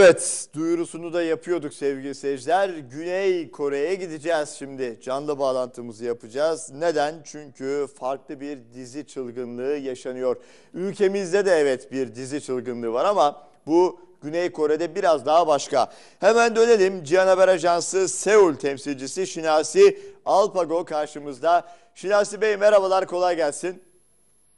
Evet, duyurusunu da yapıyorduk sevgili seyirciler. Güney Kore'ye gideceğiz şimdi. Canlı bağlantımızı yapacağız. Neden? Çünkü farklı bir dizi çılgınlığı yaşanıyor. Ülkemizde de evet bir dizi çılgınlığı var ama bu Güney Kore'de biraz daha başka. Hemen dönelim. Cihan Haber Ajansı Seul temsilcisi Şinasi Alpago karşımızda. Şinasi Bey merhabalar, kolay gelsin.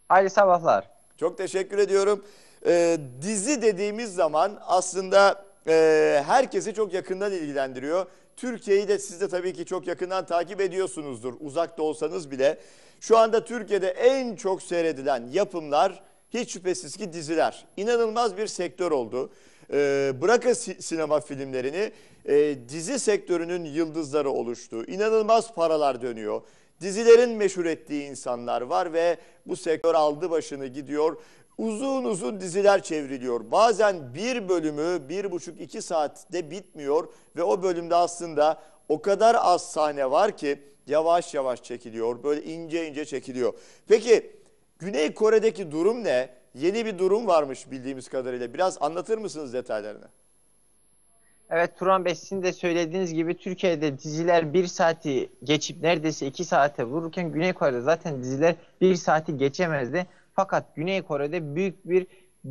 Hayırlı sabahlar. Çok teşekkür ediyorum. Ee, dizi dediğimiz zaman aslında e, herkesi çok yakından ilgilendiriyor. Türkiye'yi de siz de tabii ki çok yakından takip ediyorsunuzdur uzakta olsanız bile. Şu anda Türkiye'de en çok seyredilen yapımlar hiç şüphesiz ki diziler. İnanılmaz bir sektör oldu. Ee, bırakın si- sinema filmlerini e, dizi sektörünün yıldızları oluştu. İnanılmaz paralar dönüyor. Dizilerin meşhur ettiği insanlar var ve bu sektör aldı başını gidiyor. Uzun uzun diziler çevriliyor. Bazen bir bölümü bir buçuk iki saatte bitmiyor ve o bölümde aslında o kadar az sahne var ki yavaş yavaş çekiliyor. Böyle ince ince çekiliyor. Peki Güney Kore'deki durum ne? Yeni bir durum varmış bildiğimiz kadarıyla. Biraz anlatır mısınız detaylarını? Evet Turan Bey sizin de söylediğiniz gibi Türkiye'de diziler bir saati geçip neredeyse iki saate vururken Güney Kore'de zaten diziler bir saati geçemezdi. Fakat Güney Kore'de büyük bir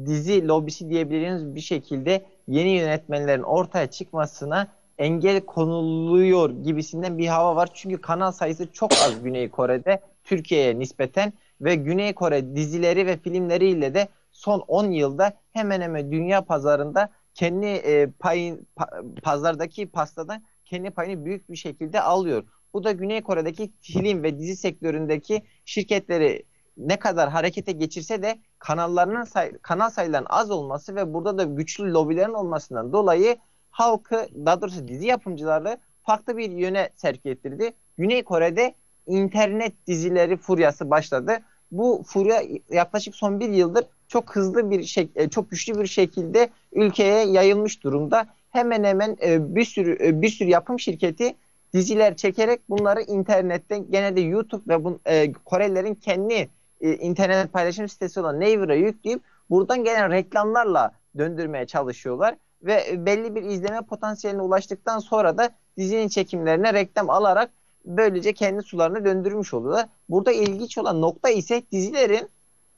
dizi lobisi diyebileceğimiz bir şekilde yeni yönetmenlerin ortaya çıkmasına engel konuluyor gibisinden bir hava var. Çünkü kanal sayısı çok az Güney Kore'de Türkiye'ye nispeten ve Güney Kore dizileri ve filmleriyle de son 10 yılda hemen hemen dünya pazarında kendi e, payın pa- pazardaki pastadan kendi payını büyük bir şekilde alıyor. Bu da Güney Kore'deki film ve dizi sektöründeki şirketleri ne kadar harekete geçirse de kanallarının say- kanal sayılarının az olması ve burada da güçlü lobilerin olmasından dolayı halkı daha doğrusu dizi yapımcıları farklı bir yöne sevk ettirdi. Güney Kore'de internet dizileri furyası başladı. Bu furya yaklaşık son bir yıldır çok hızlı bir e, çok güçlü bir şekilde ülkeye yayılmış durumda. Hemen hemen e, bir sürü e, bir sürü yapım şirketi diziler çekerek bunları internetten genelde YouTube ve bu, e, Korelilerin kendi e, internet paylaşım sitesi olan Naver'a yükleyip buradan gelen reklamlarla döndürmeye çalışıyorlar ve belli bir izleme potansiyeline ulaştıktan sonra da dizinin çekimlerine reklam alarak böylece kendi sularını döndürmüş oluyorlar. Burada ilginç olan nokta ise dizilerin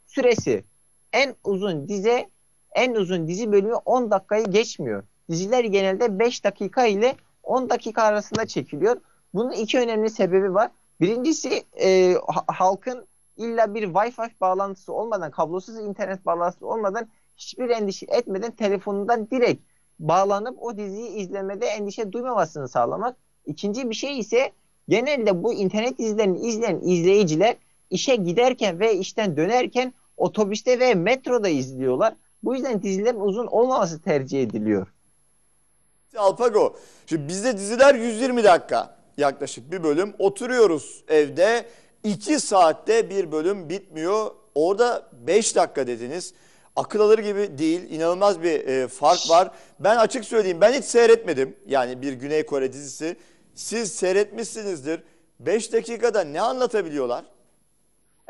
süresi. En uzun dizi en uzun dizi bölümü 10 dakikayı geçmiyor. Diziler genelde 5 dakika ile 10 dakika arasında çekiliyor. Bunun iki önemli sebebi var. Birincisi e, ha- halkın illa bir Wi-Fi bağlantısı olmadan, kablosuz internet bağlantısı olmadan hiçbir endişe etmeden telefonundan direkt bağlanıp o diziyi izlemede endişe duymamasını sağlamak. İkinci bir şey ise genelde bu internet dizilerini izleyen izleyiciler işe giderken ve işten dönerken otobüste ve metroda izliyorlar. Bu yüzden dizilerin uzun olmaması tercih ediliyor. Alpago. Şimdi bizde diziler 120 dakika yaklaşık bir bölüm. Oturuyoruz evde 2 saatte bir bölüm bitmiyor. Orada 5 dakika dediniz. Akıl alır gibi değil. İnanılmaz bir e, fark var. Ben açık söyleyeyim ben hiç seyretmedim. Yani bir Güney Kore dizisi. Siz seyretmişsinizdir. 5 dakikada ne anlatabiliyorlar?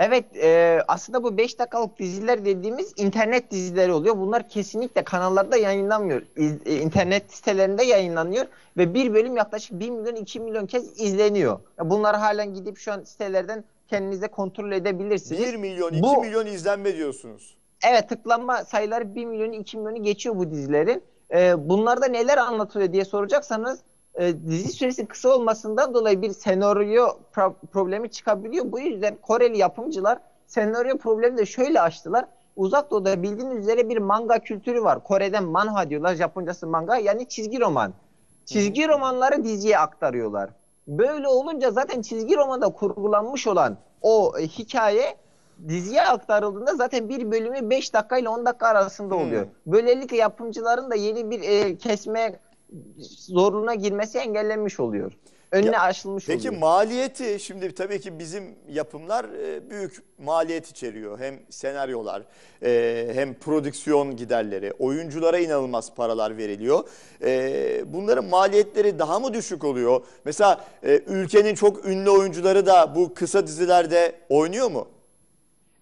Evet e, aslında bu 5 dakikalık diziler dediğimiz internet dizileri oluyor. Bunlar kesinlikle kanallarda yayınlanmıyor. İz- e, internet sitelerinde yayınlanıyor ve bir bölüm yaklaşık 1 milyon 2 milyon kez izleniyor. Ya Bunları halen gidip şu an sitelerden kendinize kontrol edebilirsiniz. 1 milyon 2 Bu- milyon izlenme diyorsunuz. Evet tıklanma sayıları 1 milyonu 2 milyonu geçiyor bu dizilerin. Ee, bunlarda neler anlatılıyor diye soracaksanız e, dizi süresi kısa olmasından dolayı bir senaryo pro- problemi çıkabiliyor. Bu yüzden Koreli yapımcılar senaryo problemi de şöyle aştılar. Uzak Doğu'da bildiğiniz üzere bir manga kültürü var. Kore'den manhwa diyorlar. Japoncası manga yani çizgi roman. Çizgi romanları diziye aktarıyorlar. Böyle olunca zaten çizgi romanda kurgulanmış olan o e, hikaye diziye aktarıldığında zaten bir bölümü 5 dakika ile 10 dakika arasında Hmm. oluyor. Böylelikle yapımcıların da yeni bir e, kesme zorluğuna girmesi engellenmiş oluyor. Önüne Ya, aşılmış Peki oluyor. maliyeti şimdi tabii ki bizim yapımlar e, büyük maliyet içeriyor. Hem senaryolar e, hem prodüksiyon giderleri, oyunculara inanılmaz paralar veriliyor. E, Bunların maliyetleri daha mı düşük oluyor? Mesela e, ülkenin çok ünlü oyuncuları da bu kısa dizilerde oynuyor mu?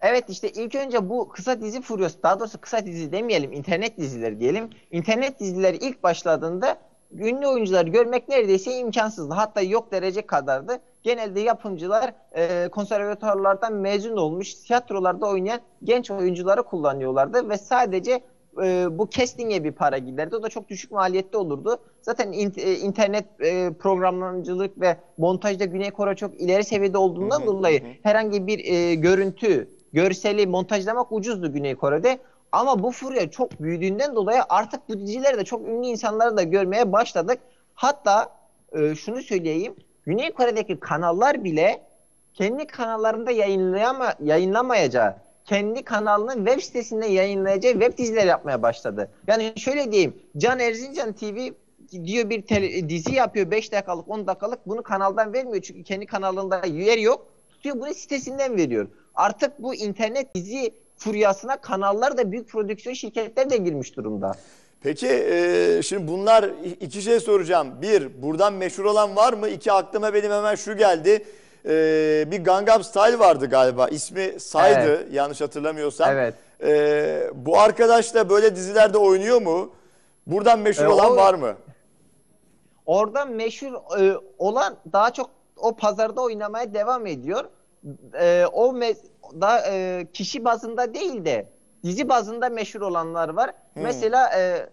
Evet işte ilk önce bu kısa dizi furyası daha doğrusu kısa dizi demeyelim internet dizileri diyelim. İnternet dizileri ilk başladığında ünlü oyuncuları görmek neredeyse imkansızdı. Hatta yok derece kadardı. Genelde yapımcılar e, konservatuarlardan mezun olmuş tiyatrolarda oynayan genç oyuncuları kullanıyorlardı ve sadece e, bu casting'e bir para giderdi. O da çok düşük maliyette olurdu. Zaten in- e, internet e, programlamacılık ve montajda Güney Kore çok ileri seviyede olduğundan Hı hı, dolayı hı herhangi bir e, görüntü, görseli montajlamak ucuzdu Güney Kore'de. Ama bu furya çok büyüdüğünden dolayı artık bu dizileri de çok ünlü insanları da görmeye başladık. Hatta e, şunu söyleyeyim. Güney Kore'deki kanallar bile kendi kanallarında yayınlayama, yayınlamayacağı, kendi kanalının web sitesinde yayınlayacağı web dizileri yapmaya başladı. Yani şöyle diyeyim. Can Erzincan TV diyor bir tele- dizi yapıyor 5 dakikalık 10 dakikalık bunu kanaldan vermiyor çünkü kendi kanalında yer yok. Tutuyor bunu sitesinden veriyor. Artık bu internet dizi furyasına kanallar da büyük prodüksiyon şirketler de girmiş durumda. Peki e, şimdi bunlar iki şey soracağım. Bir, buradan meşhur olan var mı? İki, aklıma benim hemen şu geldi. E, bir Gangnam Style vardı galiba. İsmi Say'dı Evet. yanlış hatırlamıyorsam. Evet. E, bu arkadaş da böyle dizilerde oynuyor mu? Buradan meşhur E, olan o- var mı? Orada meşhur e, olan daha çok o pazarda oynamaya devam ediyor. E, o da e, kişi bazında değil de dizi bazında meşhur olanlar var. Mesela e,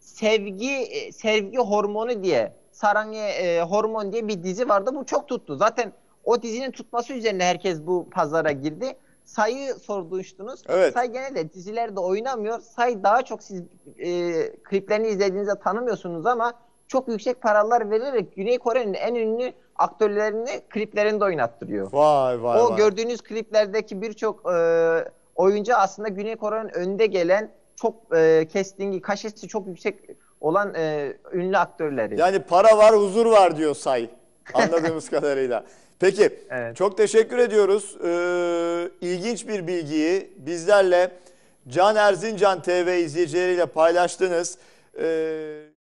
sevgi e, sevgi hormonu diye Sarangye e, hormon diye bir dizi vardı. Bu çok tuttu. Zaten o dizinin tutması üzerine herkes bu pazara girdi. Sayı sormuştunuz. Evet. Say genelde dizilerde oynamıyor. Say daha çok siz e, kliplerini izlediğinizde tanımıyorsunuz ama çok yüksek paralar vererek Güney Kore'nin en ünlü aktörlerini kliplerinde oynattırıyor. Vay vay o vay. gördüğünüz kliplerdeki birçok e, oyuncu aslında Güney Kore'nin önde gelen çok e, castingi, kaşesi çok yüksek olan e, ünlü aktörleri. Yani para var, huzur var diyor Say. Anladığımız kadarıyla. Peki, Evet. çok teşekkür ediyoruz. Ee, ilginç bir bilgiyi bizlerle Can Erzincan TV izleyicileriyle paylaştınız. Ee,